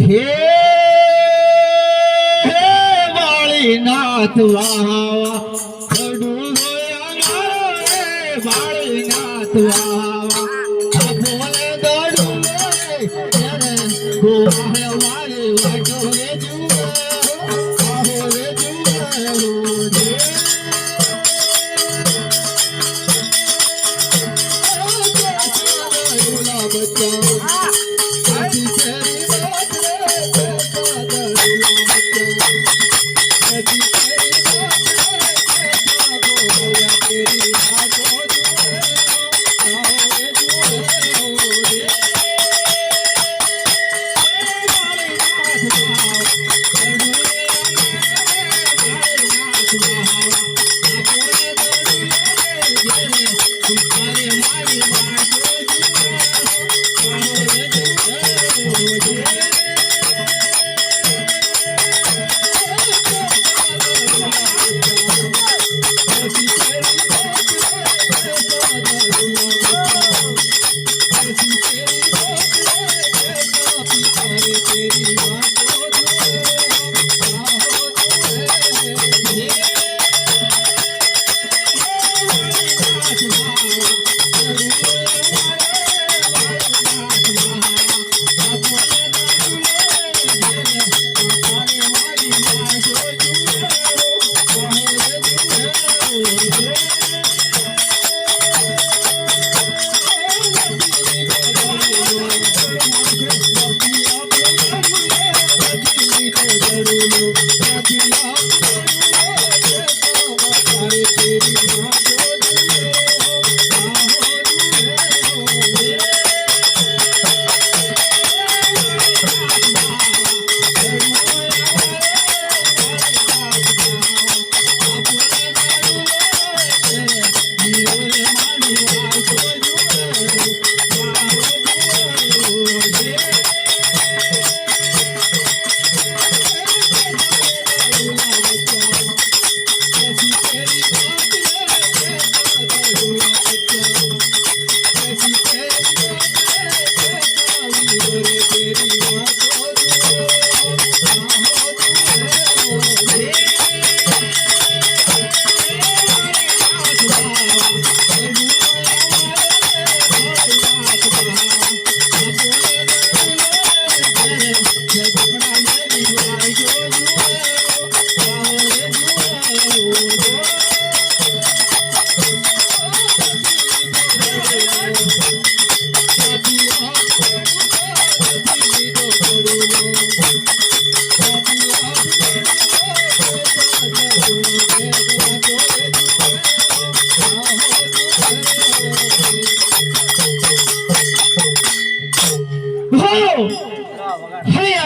હે હે વાળી નાથ વાવા ખડું હોય અમારો હે વાળી નાથ વાવા બોલે દડું રે Thank you.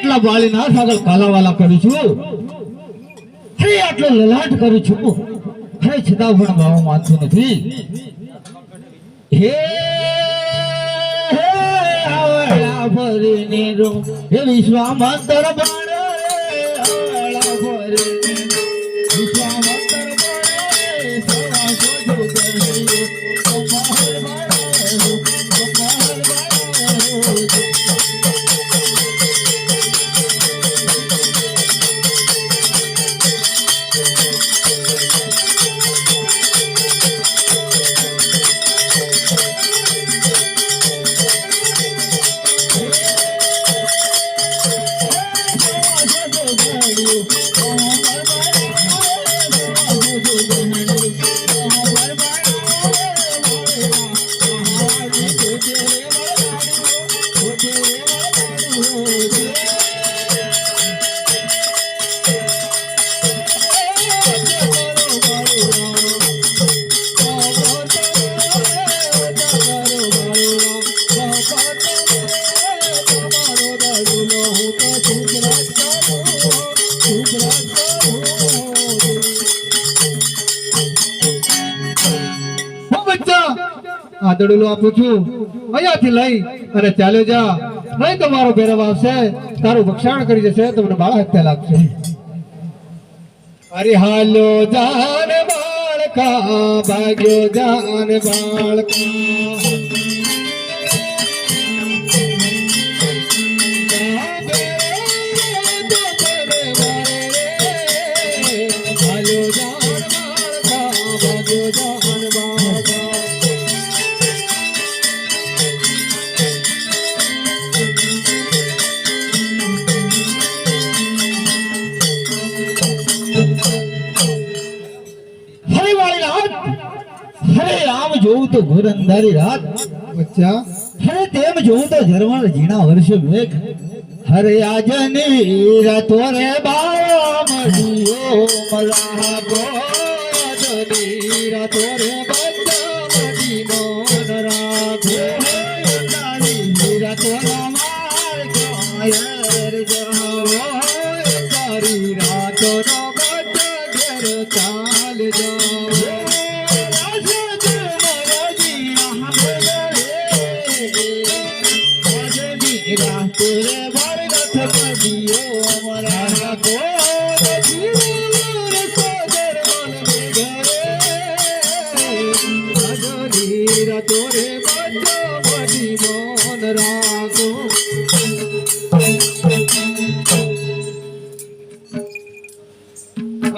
આટલા બાળીના સાગર કાલાવાલા કરું છું હે આટલો લલાટ કરું છું. હે છતાં પણ ભાવ માનતું નથી. હે ભરીને રો હે વિશ્વામાં બાણ આ આપું છું. અહીંયાથી લઈ અને ચાલ્યો જા. નહીં તો મારો ભેરવ આવશે. તારું ભક્ષાણ કરી જશે તમને બાળા હત્યા લાગશે. અરે હાલો જાન બાળકા, ભાગ્યો જાન બાળકા. તો ઘોર અંધારી રાત. અચ્છા હે તેમ જોઉં તો ઝરમર ઝીણા વર્ષ મેઘ. હરે આજની રાતો રે બાવા મળ્યો મલા ગો રાતો રે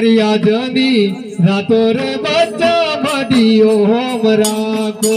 હરિયાજની રાતો રે બચ્ચા મડીઓ હોમ રાખો.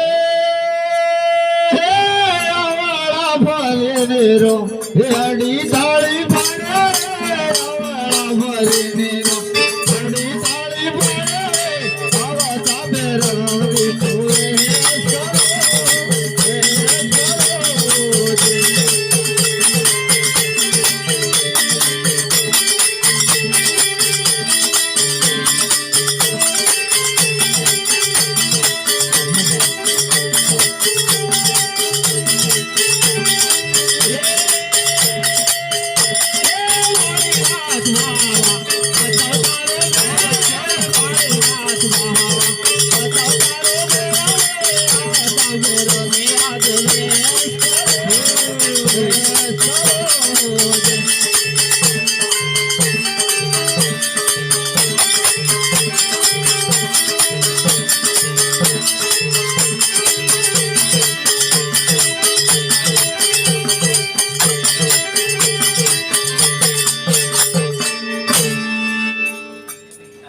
નેરો હે અડી તાળી ફરે આવાળા ફરે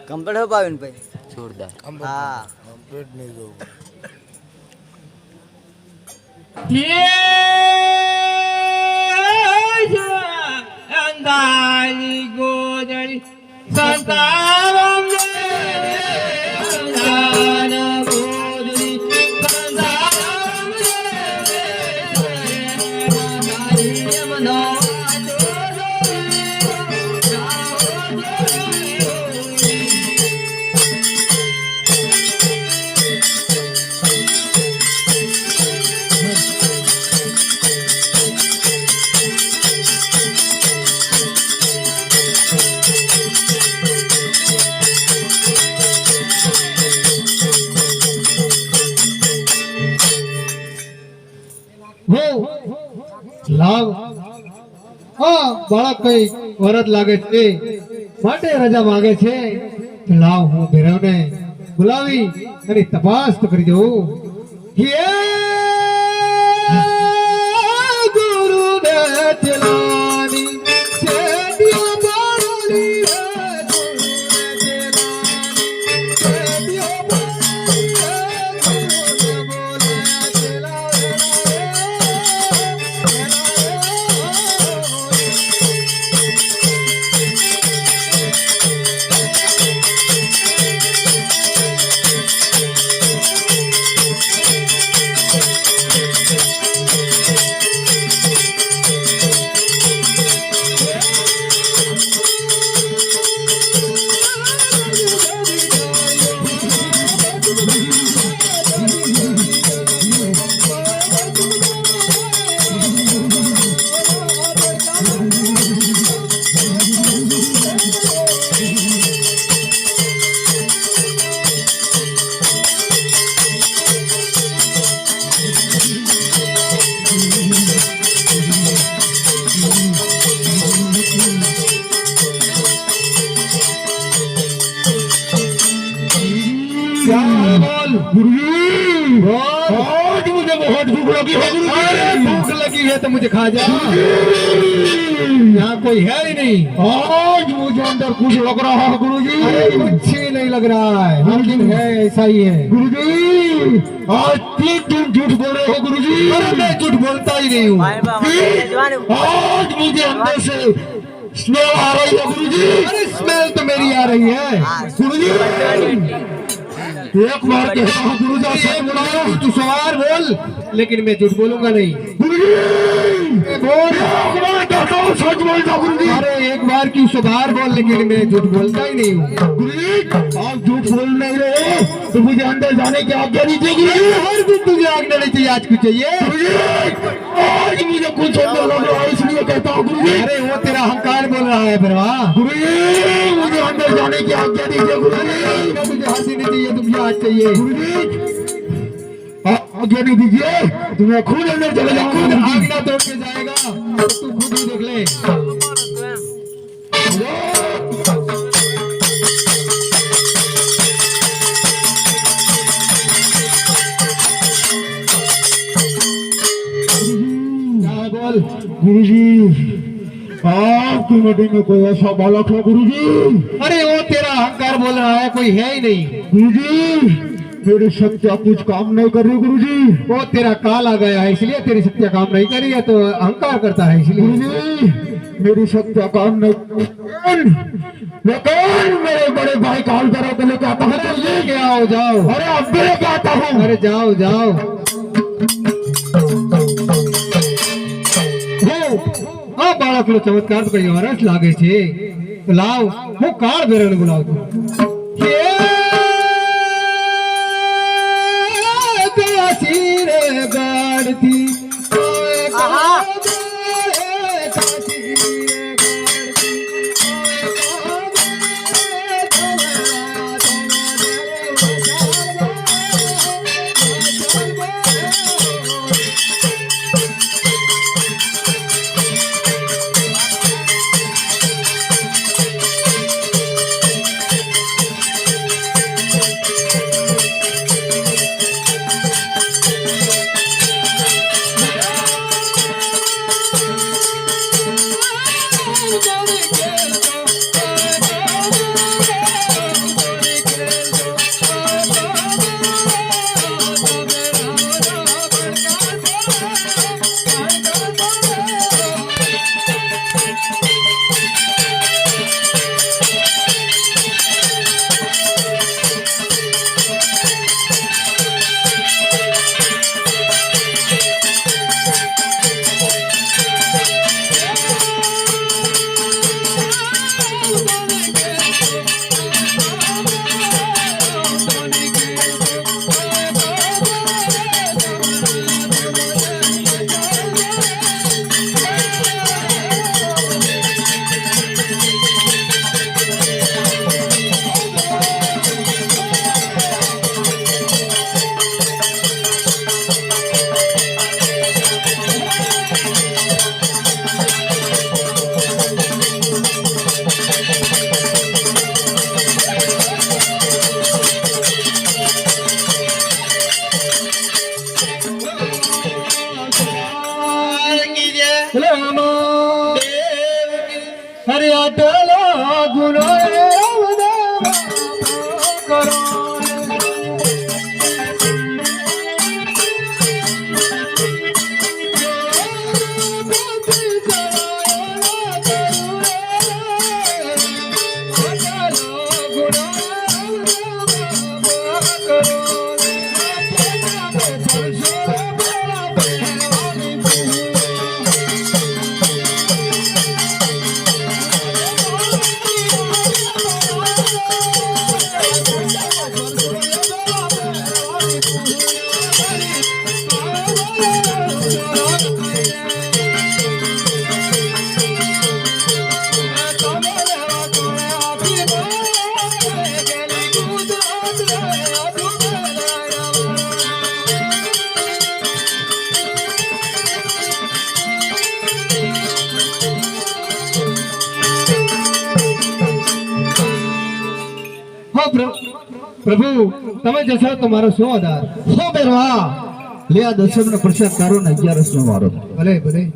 કમ્પ્લીટ હો પાવીન ભાઈ જોરદાર હા અંગારી ગોદડી સંતાવમ બાળક કઈ વરદ લાગે છે? માટે રજા માંગે છે? લાવ હું ભેરવને. બોલાવી અને તપાસ તો કરી દઉં. लिया तो मुझे खा जाए यहाँ कोई है ही नहीं। और मुझे अंदर कुछ लग रहा है गुरु जी कुछ नहीं लग रहा है। लेकिन है ऐसा ही है। गुरु जी आज तीन दिन झूठ बोल रहे हो गुरु जी मैं झूठ बोलता ही नहीं हूँ। आज मुझे अंदर से स्मेल आ रही है गुरु जी स्मेल तो मेरी आ रही है। गुरु जी एक बार कहता हूँ गुरुजी सच बोलो तू सवार बोल लेकिन मैं झूठ बोलूँगा नहीं। एक बार कहता सच बोलता गुरुजी अरे एक बार की सुधार बोल लेकिन मैं झूठ बोलता ही नहीं हूँ। आप झूठ बोल नहीं रहे तो मुझे अंदर जाने की आज्ञा दीजिए गुरुजी हर दिन तुझे आज्ञा नहीं चाहिए आज कुछ चाहिए? आज मुझे कुछ अंदर है इसलिए कहता हूँ गुरुजी। अरे वो तेरा अहंकार बोल रहा है फिर वाह। गुरुजी मुझे अंदर जाने की आज्ञा दीजिए गुरुजी। मुझे दिन नहीं चाहिए तुझे आज चाहिए आज्ञा नहीं दीजिए। तो मैं खुद अंदर चले खुद जाऊँगा आज्ञा तोड़ के जाएगा तो तू खुद ही देख ले। गुरुजी। आपकी मीटिंग में कोई ऐसा बालक है गुरुजी? अरे वो तेरा अहंकार बोल रहा है कोई है ही नहीं। गुरुजी मेरी शक्तियाँ कुछ काम नहीं कर रही गुरु जी वो तेरा काल आ गया है इसलिए तेरी शक्तियाँ काम नहीं कर रही है तो अहंकार करता है इसलिए। गुरु जी मेरी शक्तियाँ काम नहीं लेकिन मेरे बड़े भाई काल करो के लेके आता हूँ लेके आओ जाओ। अरे अब भी लेके आता हूँ। अरे जाओ जाओ। આ બાળકનો ચમત્કાર તો વરસ લાગે છે. લાવ હું કાળ ભેરવને બોલાવું પ્રભુ, તમે જશો મારો શું આધાર હો બેરવા! લે આ નો પ્રસાદ તારો ને અગિયારસ નો મારો ભલે ભલે.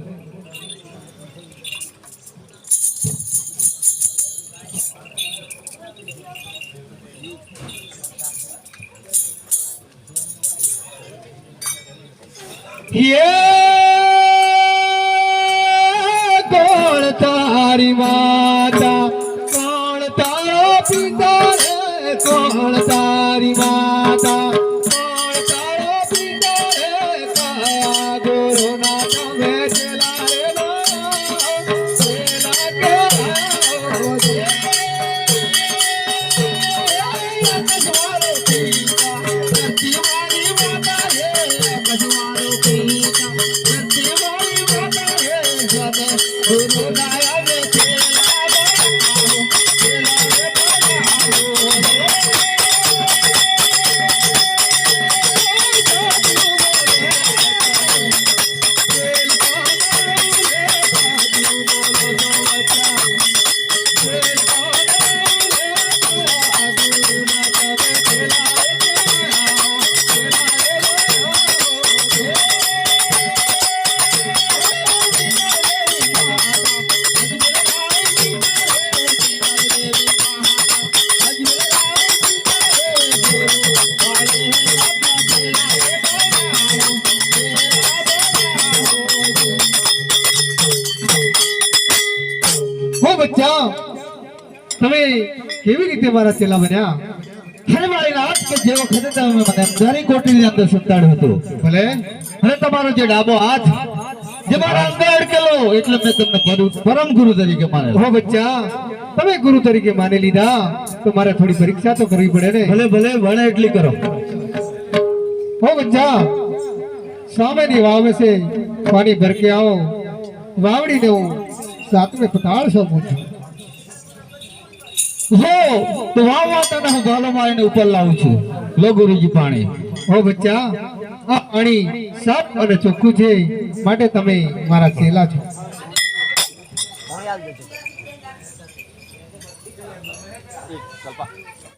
ये કોણ तारी માતા between કેવી રીતે મારા ચેલા બન્યા? અરે મારી રાત કે જે વખતે તમે મને અંધારી કોટડીની અંદર સંતાડ્યો હતો. ભલે. અને તમારો જે ડાબો હાથ જે મારા અંદર અડકેલો એટલે મેં તમને પરમ- પરમ ગુરુ તરીકે હો બચ્ચા. તમે ગુરુ તરીકે માની લીધા તો મારે થોડી પરીક્ષા તો કરવી પડે ને. ભલે ભલે ભણે એટલી કરો. હો બચ્ચા સામેની વાવે છે. પાણી ભરકે આવો. વાવડી દેવું સાતમે પતાળ સૌ છું. હો, તો વાવ તને હું ગાલોમાં એને ઉપર લાવું છું. લો ગુરુજી પાણી. હો બચ્ચા, આ પાણી સાફ અને ચોખ્ખું છે. માટે તમે મારા ચેલા છો.